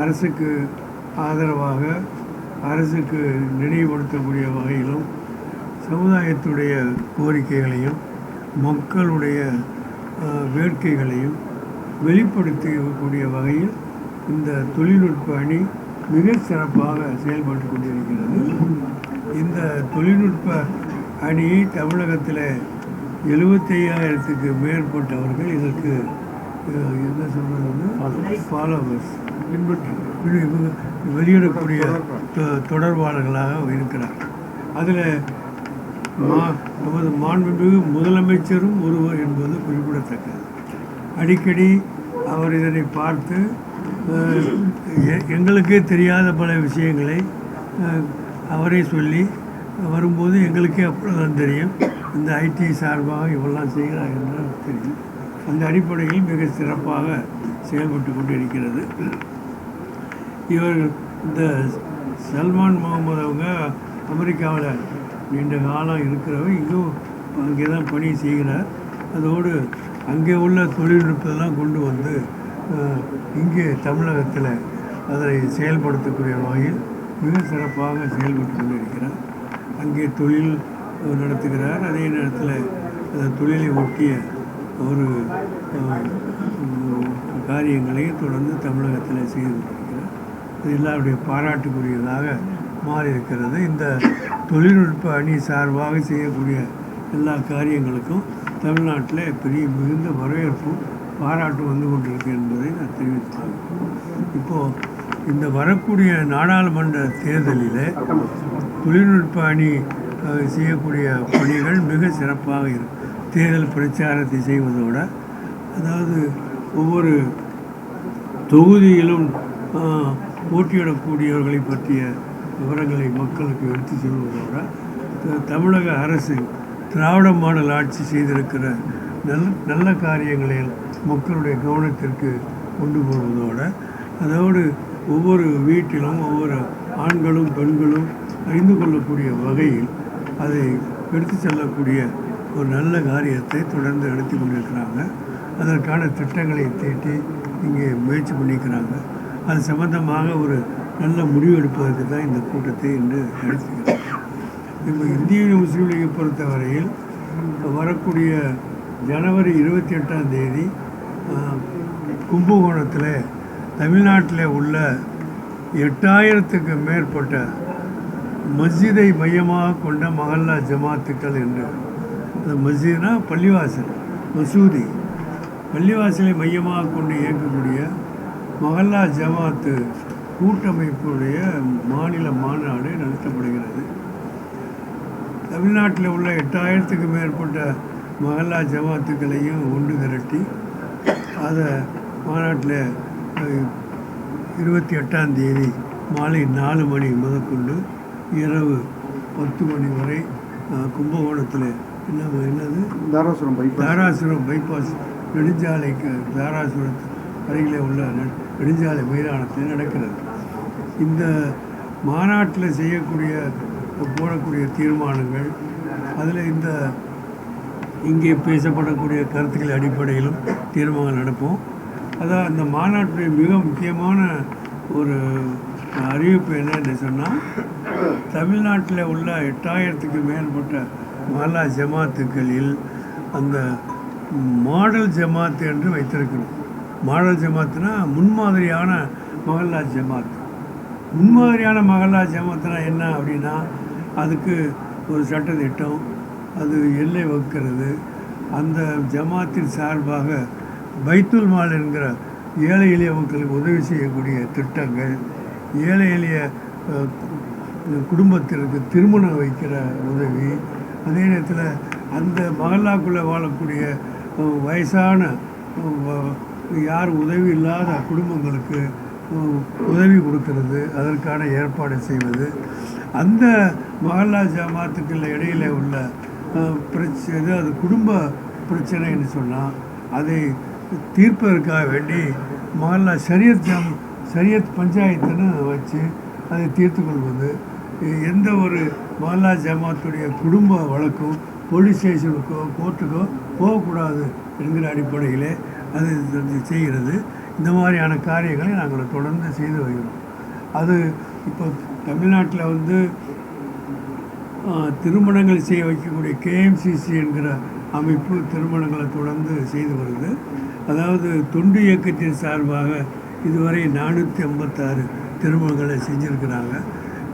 அரசுக்கு ஆதரவாக அரசுக்கு நினைவுபடுத்தக்கூடிய வகையிலும் சமுதாயத்துடைய கோரிக்கைகளையும் மக்களுடைய வேட்கைகளையும் வெளிப்படுத்தக்கூடிய வகையில் இந்த தொழில்நுட்ப அணி மிக சிறப்பாக செயல்பட்டு கொண்டிருக்கிறது. இந்த தொழில்நுட்ப அணியை தமிழகத்தில் எழுபத்தையாயிரத்துக்கு மேற்பட்டவர்கள் இதற்கு என்ன சொல்றது வந்து? ஃபாலோவர்ஸ் பின்பற்றி வெளியிடக்கூடிய தொ- தொடர்பாளர்களாக இருக்கிறார். அதில் மா நமது மாண்புமிகு முதலமைச்சரும் ஒருவர் என்பது குறிப்பிடத்தக்கது. அடிக்கடி அவர் இதனை பார்த்து எ- எங்களுக்கே தெரியாத பல விஷயங்களை அவரே சொல்லி வரும்போது எங்களுக்கே அப்பொழுதுதான் தெரியும் இந்த ஐடி சார்பாக இவெல்லாம் செய்கிறார் என்று தெரியும். அந்த அடிப்படையில் மிக சிறப்பாக செயல்பட்டு கொண்டிருக்கிறது. இவர் இந்த சல்மான் முகமது அவங்க அமெரிக்காவில் நீண்ட காலம் இருக்கிறவர். இங்கும் அங்கே தான் பணி செய்கிறார். அதோடு அங்கே உள்ள தொழில்நுட்பத்தெல்லாம் கொண்டு வந்து இங்கே தமிழகத்தில் அதை செயல்படுத்தக்கூடிய வகையில் மிக சிறப்பாக செயல்பட்டு கொண்டிருக்கிறார். அங்கே தொழில் நடத்துகிறார். அதே நேரத்தில் அந்த தொழிலை ஒட்டிய ஒரு காரியங்களையும் தொடர்ந்து தமிழகத்தில் செய்து கொண்டிருக்கிறார். எல்லாருடைய பாராட்டுக்குரியதாக மாறியிருக்கிறது. இந்த தொழில்நுட்ப அணி சார்பாக செய்யக்கூடிய எல்லா காரியங்களுக்கும் தமிழ்நாட்டில் பெரிய மிகுந்த வரவேற்பும் பாராட்டு வந்து கொண்டிருக்கு என்பதை நான் தெரிவித்தேன் இப்போது இந்த வரக்கூடிய நாடாளுமன்ற தேர்தலில் தொழில்நுட்ப அணி செய்யக்கூடிய பணிகள் மிக சிறப்பாக இருக்கும் தேர்தல் பிரச்சாரத்தை செய்வதோட அதாவது ஒவ்வொரு தொகுதியிலும் போட்டியிடக்கூடியவர்களை பற்றிய விவரங்களை மக்களுக்கு எடுத்து செல்வதோட தமிழக அரசு திராவிட மாடல் ஆட்சி செய்திருக்கிற நல் நல்ல காரியங்களை மக்களுடைய கவனத்திற்கு கொண்டு போவதோடு அதோடு ஒவ்வொரு வீட்டிலும் ஒவ்வொரு ஆண்களும் பெண்களும் அறிந்து கொள்ளக்கூடிய வகையில் அதை எடுத்து செல்லக்கூடிய ஒரு நல்ல காரியத்தை தொடர்ந்து எடுத்து கொண்டிருக்கிறாங்க. அதற்கான திட்டங்களை தீட்டி இங்கே முயற்சி பண்ணிக்கிறாங்க. அது சம்பந்தமாக ஒரு நல்ல முடிவு எடுப்பதற்கு தான் இந்த கூட்டத்தை என்று நடத்துகிறோம். இப்போ இந்திய முஸ்லீம் லீகை பொறுத்தவரையில் வரக்கூடிய ஜனவரி இருபத்தி எட்டாம் தேதி கும்பகோணத்தில் தமிழ்நாட்டில் உள்ள எட்டாயிரத்துக்கு மேற்பட்ட மஸ்ஜிதை மையமாக கொண்ட மஹல்லா ஜமாத்துக்கள் என்று. அந்த மஸ்ஜித்னா பள்ளிவாசல் மசூதி. பள்ளிவாசலை மையமாக கொண்டு இயங்கக்கூடிய மஹல்லா ஜமாத்து கூட்டமைப்புடைய மாநில மாநாடு நடத்தப்படுகிறது. தமிழ்நாட்டில் உள்ள எட்டாயிரத்துக்கு மேற்பட்ட மஹல்லா ஜமாத்துக்களையும் ஒன்று திரட்டி அதை மாநாட்டில் இருபத்தி எட்டாம் தேதி மாலை நாலு மணி முதற்கொண்டு இரவு பத்து மணி வரை கும்பகோணத்தில் என்ன என்னது? தாராசுரம் பைபாஸ் தாராசுரம் பைபாஸ் நெடுஞ்சாலைக்கு தாராசுரத்து அருகிலே உள்ள நெடுஞ்சாலை மைதானத்தில் நடக்கிறது. இந்த மாநாட்டில் செய்யக்கூடிய போடக்கூடிய தீர்மானங்கள் அதில் இந்த இங்கே பேசப்படக்கூடிய கருத்துக்கள் அடிப்படையிலும் தீர்மானம் நடப்போம். அதான் அந்த மாநாட்டுடைய மிக முக்கியமான ஒரு அறிவிப்பு என்னன்னு சொன்னால் தமிழ்நாட்டில் உள்ள எட்டாயிரத்துக்கு மேற்பட்ட மாலா ஜமாத்துக்களில் அந்த மாடல் ஜமாத்து என்று வைத்திருக்கணும் மாடல் ஜமாத்துனா முன்மாதிரியான மகல்லா ஜமாத். முன்மாதிரியான மகல்லா ஜமாத்துனா என்ன அப்படின்னா அதுக்கு ஒரு சட்டத்திட்டம் அது எல்லை வகுக்கிறது. அந்த ஜமாத்தின் சார்பாக பைத்துல் மால் என்கிற ஏழை எளிய மக்களுக்கு உதவி செய்யக்கூடிய திட்டங்கள் ஏழை எளிய குடும்பத்திற்கு திருமணம் வைக்கிற உதவி அதே நேரத்தில் அந்த மகல்லாக்குள்ளே வாழக்கூடிய வயசான யார் உதவி இல்லாத குடும்பங்களுக்கு உதவி கொடுக்கறது அதற்கான ஏற்பாடு செய்வது. அந்த மஹல்லா ஜமாத்துக்கள் இடையில் உள்ள பிரச்சனை அது குடும்ப பிரச்சனைன்னு சொன்னால் அதை தீர்ப்பதற்காக வேண்டி மஹல்லா சரியத் ஜம் சரியத் பஞ்சாயத்துன்னு வச்சு அதை தீர்த்து கொள்வது. எந்த ஒரு மஹல்லா ஜமாத்துடைய குடும்ப வழக்கும் போலீஸ் ஸ்டேஷனுக்கோ கோர்ட்டுக்கோ போகக்கூடாது என்கிற அடிப்படையிலே அது செய்கிறது. இந்த மாதிரியான காரியங்களை நாங்கள் தொடர்ந்து செய்து வருகிறோம். அது இப்போ தமிழ்நாட்டில் வந்து திருமணங்கள் செய்ய வைக்கக்கூடிய கேஎம்சிசி என்கிற அமைப்பு திருமணங்களை தொடர்ந்து செய்து வருது. அதாவது தொண்டு இயக்கத்தின் சார்பாக இதுவரை நானூற்றி ஐம்பத்தாறு திருமணங்களை செஞ்சுருக்கிறாங்க.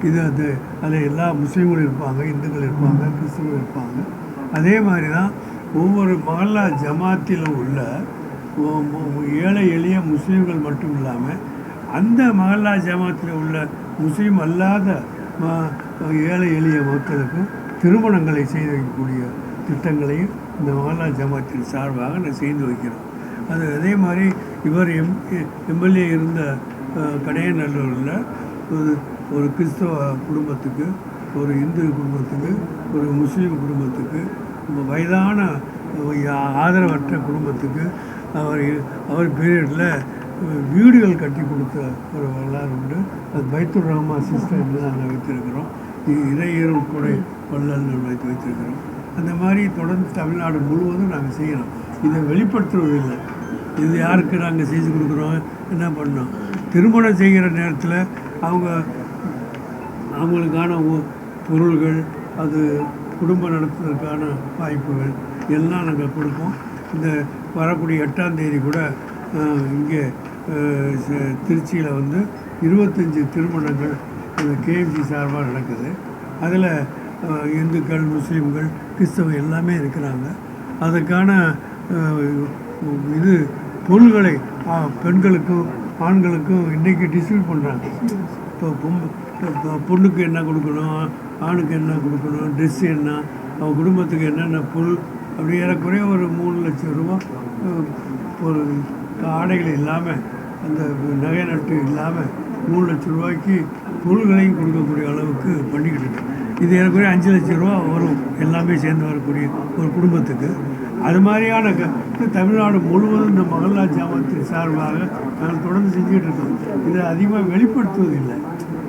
இது அது அதில் எல்லா முஸ்லீம்களும் இருப்பாங்க இந்துக்கள் இருப்பாங்க கிறிஸ்துவர்கள் இருப்பாங்க. அதே மாதிரி தான் ஒவ்வொரு மகல்லா ஜமாத்திலும் உள்ள ஏழை எளிய முஸ்லீம்கள் மட்டும் இல்லாமல் அந்த மகல்லா ஜமாத்தில் உள்ள முஸ்லீம் அல்லாத ஏழை எளிய மக்களுக்கும் திருமணங்களை செய்து வைக்கக்கூடிய திட்டங்களையும் இந்த மகல்லா ஜமாத்தின் சார்பாக நான் செய்து வைக்கிறோம் அது அதே மாதிரி இவர் எம் எம்எல்ஏ இருந்த கடையநல்லூரில் ஒரு ஒரு கிறிஸ்தவ குடும்பத்துக்கு ஒரு இந்து குடும்பத்துக்கு ஒரு முஸ்லீம் குடும்பத்துக்கு வயதான ஆதரவற்ற குடும்பத்துக்கு அவர் அவர் பீரியடில் வீடுகள் கட்டி கொடுத்த ஒரு வரலாறு உண்டு. அது பைத்துர் ரஹ்மா சிஸ்டம் என்று நாங்கள் வைத்திருக்கிறோம். இ- இறையரும் கொடை வைத்து வைத்திருக்கிறோம். அந்த மாதிரி தொடர்ந்து தமிழ்நாடு முழுவதும் நாங்கள் செய்கிறோம். இதை வெளிப்படுத்துவதில்லை. இது யாருக்கு நாங்கள் செஞ்சு கொடுக்குறோம்? என்ன பண்ணோம்? திருமணம் செய்கிற நேரத்தில் அவங்க அவங்களுக்கான பொருள்கள் அது குடும்பம் நடத்துவதற்கான வாய்ப்புகள் எல்லாம் நாங்கள் கொடுப்போம். இந்த வரக்கூடிய எட்டாம் தேதி கூட இங்கே திருச்சியில் வந்து இருபத்தஞ்சி திருமணங்கள் இந்த கேஎம்சி சார்பாக நடக்குது. அதில் இந்துக்கள் முஸ்லீம்கள் கிறிஸ்தவ எல்லாமே இருக்கிறாங்க. அதுக்கான இது பொருள்களை பெண்களுக்கும் ஆண்களுக்கும் இன்றைக்கி டிஸ்ட்ரிபியூட் பண்ணுறாங்க இப்போ பொம்பு இப்போ பொண்ணுக்கு என்ன கொடுக்கணும் ஆணுக்கு என்ன கொடுக்கணும் ட்ரெஸ் என்ன அவங்க குடும்பத்துக்கு என்னென்ன பொருள் அப்படி ஏறக்குறைய ஒரு மூணு லட்சம் ரூபா ஒரு ஆடைகள் இல்லாமல் அந்த நகை நட்டு இல்லாமல் மூணு லட்சம் ரூபாய்க்கு பொருள்களையும் கொடுக்கக்கூடிய அளவுக்கு பண்ணிக்கிட்டு இருக்கோம். இது ஏறக்குறைய அஞ்சு லட்சம் ரூபா வரும் எல்லாமே சேர்ந்து வரக்கூடிய ஒரு குடும்பத்துக்கு. அது மாதிரியான க தமிழ்நாடு முழுவதும் இந்த மகல்லா ஜாமத்தின் சார்பாக நாங்கள் தொடர்ந்து செஞ்சுக்கிட்டு இருக்கோம். இதை அதிகமாக வெளிப்படுத்துவதில்லை.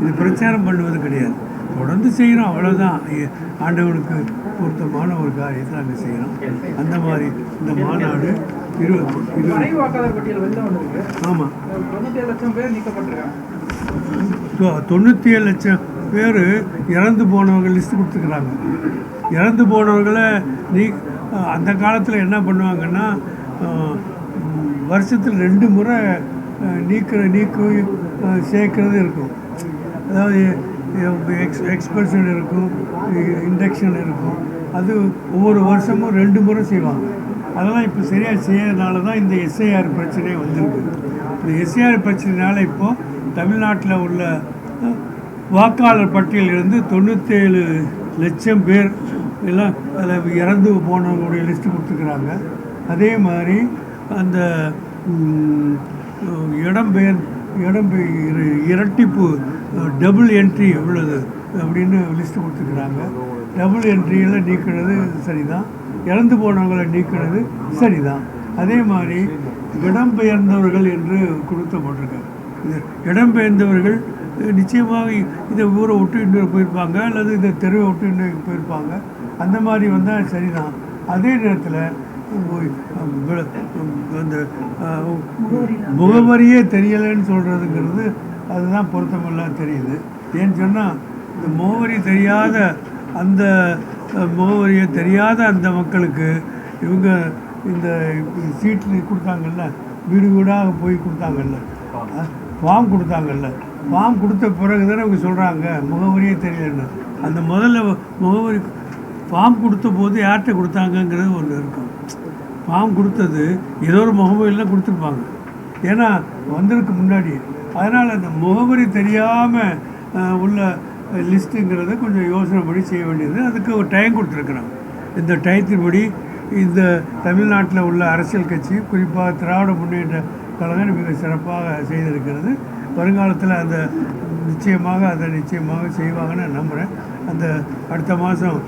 இது பிரச்சாரம் பண்ணுவது கிடையாது. தொடர்ந்து செய்கிறோம் அவ்வளோதான் ஆண்டவனுக்கு பொருத்தமான ஒரு காரியத்தை நாங்கள் செய்கிறோம். அந்த மாதிரி இந்த மாநாடு இருபது இருபது. ஆமாம் தொண்ணூற்றி ஏழு லட்சம் பேர் இறந்து போனவங்க லிஸ்ட் கொடுத்துக்கிறாங்க இறந்து போனவர்களை நீ அந்த காலத்தில் என்ன பண்ணுவாங்கன்னா வருஷத்தில் ரெண்டு முறை நீக்கிற நீக்கு சேர்க்கறது இருக்கும். அதாவது எக்ஸ் எக்ஸ்பல்ஷன் இருக்கும் இண்டக்ஷன் இருக்கும். அது ஒவ்வொரு வருஷமும் ரெண்டு முறை செய்வாங்க. அதெல்லாம் இப்போ சரியாக செய்யறதுனால தான் இந்த எஸ்ஐஆர் பிரச்சனையே வந்திருக்கு. இந்த எஸ்ஐஆர் பிரச்சனைனால இப்போது தமிழ்நாட்டில் உள்ள வாக்காளர் பட்டியலிருந்து தொண்ணூற்றேழு லட்சம் பேர் எல்லாம் அதில் இறந்து போனவங்களுடைய லிஸ்ட்டு கொடுத்துருக்குறாங்க. அதே மாதிரி அந்த இடம்பெயர் இடம்பெயர் இரட்டிப்பு டபுள் என்ட்ரி எவ்வளவு அப்படின்னு லிஸ்ட்டு கொடுத்துருக்குறாங்க. டபுள் என்ட்ரியில் நீக்கிறது சரிதான். இறந்து போனவங்களை நீக்கிறது சரிதான். அதே மாதிரி இடம்பெயர்ந்தவர்கள் என்று கொடுக்கப்பட்டிருக்காங்க. இது இடம்பெயர்ந்தவர்கள் நிச்சயமாக இந்த ஊரை விட்டு இன்னொரு போயிருப்பாங்க அல்லது இந்த தெருவை விட்டு இன்னொரு போயிருப்பாங்க. அந்த மாதிரி வந்தால் சரிதான். அதே நேரத்தில் அந்த முகவரியே தெரியலைன்னு சொல்கிறதுங்கிறது அதுதான் பொருத்தமெல்லாம் தெரியுது. ஏன்னு சொன்னால் இந்த முகவரி தெரியாத அந்த முகவரியை தெரியாத அந்த மக்களுக்கு இவங்க இந்த சீட்டில் கொடுத்தாங்கல்ல வீடு வீடாக போய் கொடுத்தாங்கல்ல ஃபார்ம் கொடுத்தாங்கல்ல ஃபார்ம் கொடுத்த பிறகு தானே இவங்க சொல்கிறாங்க முகவரியே தெரியலன்னு. அந்த முதல்ல முகவரி ஃபார்ம் கொடுத்த போது யார்கிட்ட கொடுத்தாங்கங்கிறது ஒன்று இருக்கும். ஃபார்ம் கொடுத்தது ஏதோ ஒரு முகவரியில் கொடுத்துருப்பாங்க. ஏன்னா வந்ததுக்கு முன்னாடி. அதனால் அந்த முகவரி தெரியாமல் உள்ள லிஸ்ட்டுங்கிறத கொஞ்சம் யோசனை படி செய்ய வேண்டியது. அதுக்கு ஒரு டைம் கொடுத்துருக்குறாங்க. இந்த டயத்தின்படி இந்த தமிழ்நாட்டில் உள்ள அரசியல் கட்சி குறிப்பாக திராவிட முன்னேற்ற கழகம் மிக சிறப்பாக செய்திருக்கிறது. வருங்காலத்தில் அந்த நிச்சயமாக அதை நிச்சயமாக செய்வாங்கன்னு நம்புகிறேன் அந்த அடுத்த மாதம்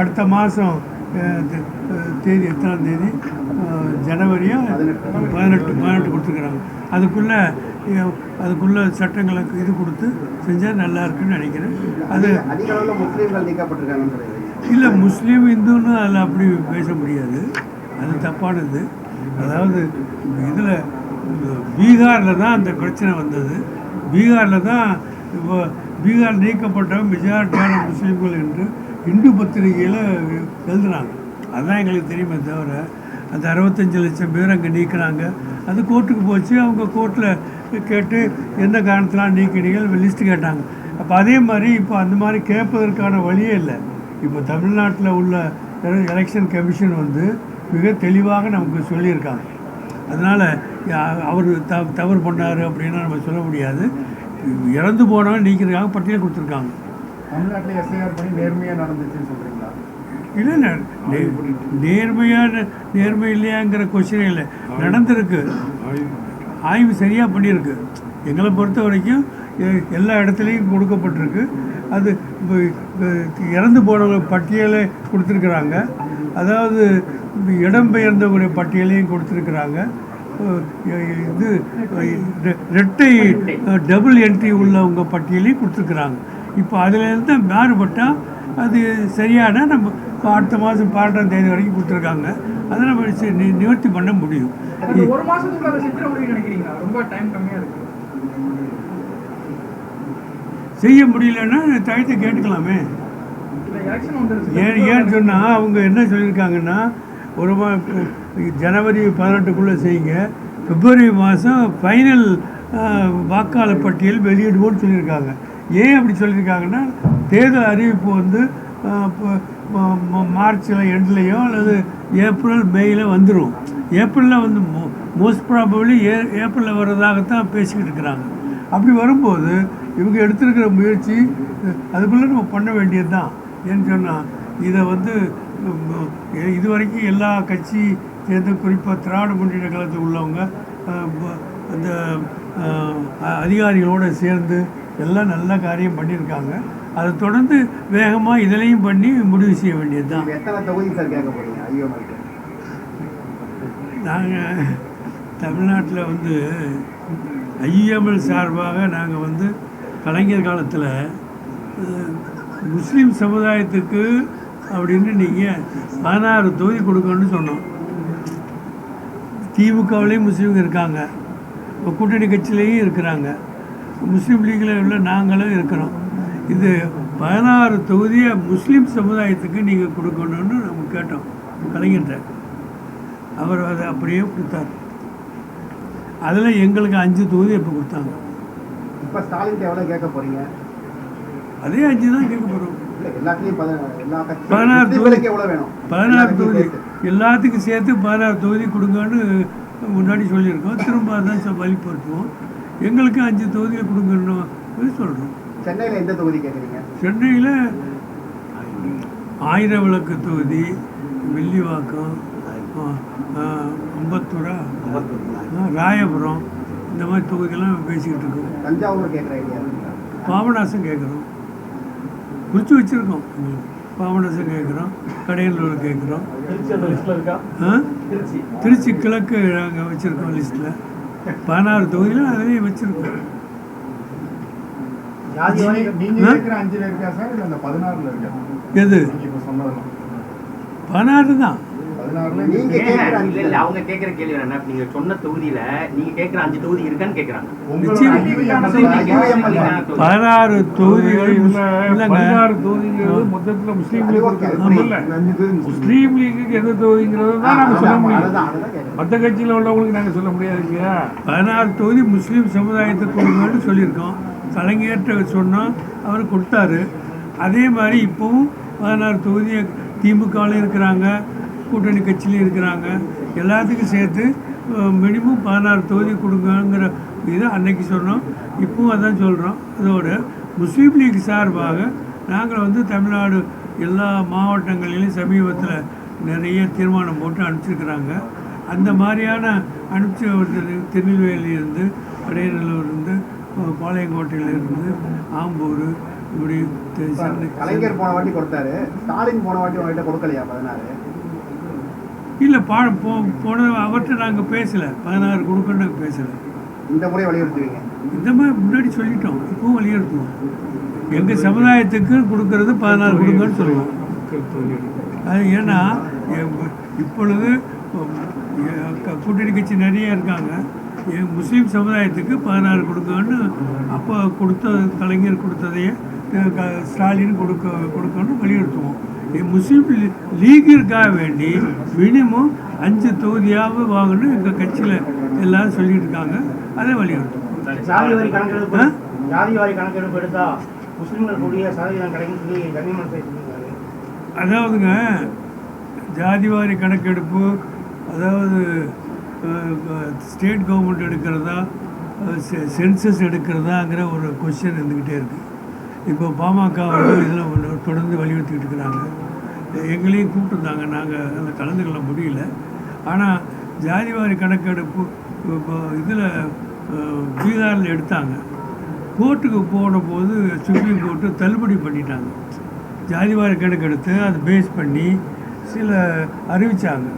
அடுத்த மாதம் தேதி எத்தனாம் தேதி? ஜனவரியா? பதினெட்டு பதினெட்டு கொடுத்துருக்குறாங்க. அதுக்குள்ளே அதுக்குள்ளே சட்டங்களுக்கு இது கொடுத்து செஞ்சால் நல்லா இருக்குன்னு நினைக்கிறேன். அது இல்லை முஸ்லீம் இந்துன்னு அதில் அப்படி பேச முடியாது. அது தப்பானது. அதாவது இதில் பீகாரில் தான் அந்த பிரச்சனை வந்தது. பீகாரில் தான் இப்போ பீகார் நீக்கப்பட்ட மெஜாரிட்டியான முஸ்லீம்கள் என்று இந்து பத்திரிகையில் எழுதுனாங்க அதுதான் எங்களுக்கு தெரியுமே தவிர அந்த அறுபத்தஞ்சு லட்சம் பேர் அங்கே நீக்கிறாங்க. அது கோர்ட்டுக்கு போச்சு. அவங்க கோர்ட்டில் கேட்டு எந்த காரணத்தெலாம் நீக்கினீங்க லிஸ்ட்டு கேட்டாங்க. அப்போ அதே மாதிரி இப்போ அந்த மாதிரி கேட்பதற்கான வழியே இல்லை. இப்போ தமிழ்நாட்டில் உள்ள எலெக்ஷன் கமிஷன் வந்து மிக தெளிவாக நமக்கு சொல்லியிருக்காங்க. அதனால் அவர் த தவறு பண்ணார் அப்படின்னு நம்ம சொல்ல முடியாது. இறந்து போனவங்க நீக்கிறதுக்காக பட்டியல் கொடுத்துருக்காங்க. தமிழ்நாட்டில் எஸ்ஐஆர் பண்ணி நேர்மையாக நடந்துச்சுன்னு சொல்கிறேன் இல்லை இல்லை. நேர்மையான நேர்மை இல்லையாங்கிற கொஸ்டினே இல்லை. நடந்திருக்கு. ஆய்வு சரியாக பண்ணியிருக்கு. எங்களை பொறுத்த வரைக்கும் எல்லா இடத்துலையும் கொடுக்கப்பட்டிருக்கு. அது இப்போ இறந்து போனவங்க பட்டியலை கொடுத்துருக்குறாங்க. அதாவது இடம் இடம்பெயர்ந்தவங்களுடைய பட்டியலையும் கொடுத்துருக்குறாங்க. இது ரெ- ரெட்டை டபுள் என்ட்ரி உள்ளவங்க பட்டியலையும் கொடுத்துருக்குறாங்க. இப்போ அதுலேருந்து மாறுபட்டால் அது சரியான நம்ம அடுத்த மாதம் பன்னெண்டாம் தேதி வரைக்கும் கொடுத்துருக்காங்க. அதை நம்ம நி- நிவர்த்தி பண்ண முடியும். ஒரு செய்ய முடியலன்னா தயத்தை கேட்டுக்கலாமே. ஏன் ஏன்னு சொன்னால் அவங்க என்ன சொல்லியிருக்காங்கன்னா ஒரு மா ஜனவரி பதினெட்டுக்குள்ளே செய்யுங்க. பிப்ரவரி மாதம் ஃபைனல் வாக்காளர் பட்டியல் வெளியிடுவோம்னு சொல்லியிருக்காங்க. ஏன் அப்படி சொல்லியிருக்காங்கன்னா தேர்தல் அறிவிப்பு வந்து மார்ச்சில் எண்ட்லேயோ அல்லது ஏப்ரல் மேயில் வந்துடும் ஏப்ரலில் வந்து மோஸ்ட் ப்ராபபிளி ஏ ஏப்ரலில் வர்றதாகத்தான் பேசிக்கிட்டு இருக்கிறாங்க. அப்படி வரும்போது இவங்க எடுத்திருக்கிற முயற்சி அதுக்குள்ளே நம்ம பண்ண வேண்டியது தான் ஏன்னு சொன்னால் இதை வந்து இது வரைக்கும் எல்லா கட்சி சேர்ந்து குறிப்பாக திராவிட முன்னேற்ற கழகத்தில் உள்ளவங்க அந்த அதிகாரிகளோடு சேர்ந்து எல்லாம் நல்ல காரியம் பண்ணியிருக்காங்க. அதை தொடர்ந்து வேகமாக இதிலையும் பண்ணி முடிவு செய்ய வேண்டியது தான் நாங்கள் தமிழ்நாட்டில் வந்து ஐஎம்எல் சார்பாக நாங்கள் வந்து கலைஞர் காலத்தில் முஸ்லீம் சமுதாயத்துக்கு அப்படின்னு நீங்கள் பதினாறு தொகுதி கொடுக்கணும்னு சொன்னோம். திமுகவிலையும் முஸ்லீம்ங்க இருக்காங்க. இப்போ கூட்டணி கட்சியிலையும் இருக்கிறாங்க. முஸ்லீம் லீக்கில் உள்ள நாங்களும் இருக்கிறோம். இது பதினாறு தொகுதியை முஸ்லீம் சமுதாயத்துக்கு நீங்கள் கொடுக்கணும்னு நம்ம கேட்டோம் கலைஞர்கிட்ட. அவர் அதை அப்படியே கொடுத்தார். அதில் எங்களுக்கு அஞ்சு தொகுதி இப்போ கொடுத்தாங்க. இப்போ ஸ்டாலின் எவ்வளோ கேட்க போறீங்க? அதே அஞ்சு தான் கேட்க போகிறோம் பதினாறு வேணும்? பதினாறு தொகுதி. எல்லாத்துக்கும் சேர்த்து பதினாறு தொகுதி கொடுங்கன்னு முன்னாடி சொல்லியிருக்கோம். திரும்ப அதான் வலியுறுத்துவோம் எங்களுக்கு அஞ்சு தொகுதியில் கொடுங்கன்னு சொல்கிறோம் சென்னையில் எந்த தொகுதி கேட்குறீங்க சென்னையில் ஆயிரம் விளக்கு தொகுதி ஆ, அம்பத்தூரா ராயபுரம் இந்த மாதிரி தொகுதியெல்லாம் பேசிக்கிட்டு இருக்கோம். தஞ்சாவூர் கேட்குற ஐடியா இருக்குங்களா? பாபநாசம் கேட்குறோம் குறித்து வச்சுருக்கோம். பாபநாசம் கேட்குறோம் கடையலூர் கேட்குறோம் திருச்சி கிழக்கு நாங்கள் வச்சுருக்கோம் லிஸ்ட்டில் பதினாறு தொகுதியில் அதிலையும் வச்சுருக்கோம் நீங்க ஆ? கேட்கிற அஞ்சுல இருக்கா சார் இல்ல அந்த பதினாறுல இருக்கா எது? நீங்க பதினாறு தான். நீங்க நீங்க அவங்க கேக்குற கேள்வி என்ன நீங்க சொன்ன தொகுதியில நீங்க கேக்குற அஞ்சு தொகுதி இருக்கான்னு கேக்குறாங்க. பதினாறு தொகுதிகள் பதினாறு தொகுதிங்கிறது மொத்தத்தில் முஸ்லீம் லீக் முஸ்லீம். லீக்குக்கு எந்த தொகுதிங்கிறது தான் நாங்கள் சொல்ல முடியும். மற்ற கட்சியில் உள்ளவங்களுக்கு நாங்கள் சொல்ல முடியாது இல்லையா? பதினாறு தொகுதி முஸ்லீம் சமுதாயத்துக்கு கொடுங்கன்னு சொல்லியிருக்கோம். கலைஞர்கிட்ட சொன்னோம் அவர் கொடுத்தாரு. அதே மாதிரி இப்போவும் பதினாறு தொகுதி திமுகவிலையும் இருக்கிறாங்க கூட்டணி கட்சியிலையும் இருக்கிறாங்க. எல்லாத்துக்கும் சேர்த்து மினிமம் பதினாறு தொகுதி கொடுங்கங்கிற இது அன்னைக்கு சொன்னோம். இப்பவும் அதான் சொல்கிறோம் அதோட முஸ்லீம் லீக் சார்பாக நாங்கள் வந்து தமிழ்நாடு எல்லா மாவட்டங்களிலும் சமீபத்தில் நிறைய தீர்மானம் போட்டு அனுப்பிச்சிருக்கிறாங்க. அந்த மாதிரியான அனுப்பிச்ச ஒரு திருநெல்வேலியிலேருந்து அடையநல்லூர்லேருந்து பாளையங்கோட்டையிலேருந்து ஆம்பூர் இப்படி கலைஞர் போன வாட்டி கொடுத்தாரு. ஸ்டாலின் போன வாட்டி உங்ககிட்ட கொடுக்கலையா பதினாறு? இல்லை பா போ போன அவர்கிட்ட நாங்கள் பேசலை. பதினாறு கொடுக்கணும்னு நாங்கள் பேசலை. இந்த முறை வலியுறுத்துவீங்க. இந்த மாதிரி முன்னாடி சொல்லிட்டோம். இப்பவும் வலியுறுத்துவோம். எங்கள் சமுதாயத்துக்கு கொடுக்கறது பதினாறு கொடுங்கன்னு சொல்லுவோம். அது ஏன்னா இப்பொழுது கூட்டணி கட்சி நிறைய இருக்காங்க. முஸ்லீம் சமுதாயத்துக்கு பதினாறு கொடுக்கணும்னு அப்போ கொடுத்த கலைஞர் கொடுத்ததையே க- ஸ்டாலின் கொடுக்க கொடுக்கணும்னு வலியுறுத்துவோம். முஸ்லீம் லீகிற்காக வேண்டி மினிமம் அஞ்சு தொகுதியாவது வாங்கணும் எங்கள் கட்சியில் எல்லாரும் சொல்லிட்டு இருக்காங்க அதை வலியுறுத்துவோம். அதாவதுங்க ஜாதிவாரி கணக்கெடுப்பு அதாவது ஸ்டேட் கவர்மெண்ட் எடுக்கிறதா சென்சஸ் எடுக்கிறதாங்கிற ஒரு கொஸ்டின் இருந்துக்கிட்டே இருக்குது இப்போ பாமக வந்து இதில் தொடர்ந்து வலியுறுத்திக்கிட்டு இருக்கிறாங்க. எங்களையும் கூப்பிட்டுருந்தாங்க. நாங்கள் அதில் கலந்துக்கொள்ள முடியல. ஆனால் ஜாதிவாரி கணக்கெடுப்பு இப்போ இதில் பீகாரில் எடுத்தாங்க. கோர்ட்டுக்கு போன போது சுப்ரீம் கோர்ட்டு தள்ளுபடி பண்ணிட்டாங்க. ஜாதிவாரி கணக்கெடுத்து அதை பேஸ் பண்ணி சில அறிவித்தாங்க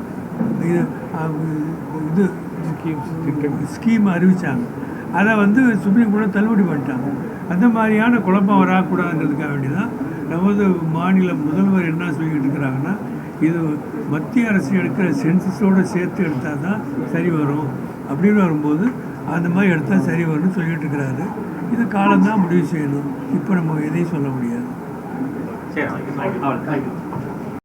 இது ஸ்கீம் அறிவித்தாங்க அதை வந்து சுப்ரீம் கோர்ட்டில் தள்ளுபடி பண்ணிட்டாங்க. அந்த மாதிரியான குழப்பம் வரக்கூடாதுங்கிறதுக்காக வேண்டி தான் நமது மாநில முதல்வர் என்ன சொல்லிக்கிட்டு இருக்கிறாங்கன்னா இது மத்திய அரசு எடுக்கிற சென்சஸோடு சேர்த்து எடுத்தால் தான் சரி வரும் அப்படின்னு வரும்போது அந்த மாதிரி எடுத்தால் சரி வரும்னு சொல்லிட்டு இருக்கிறாரு. இது காலம்தான் முடிவு செய்யணும். இப்போ நம்ம எதையும் சொல்ல முடியாது. சரி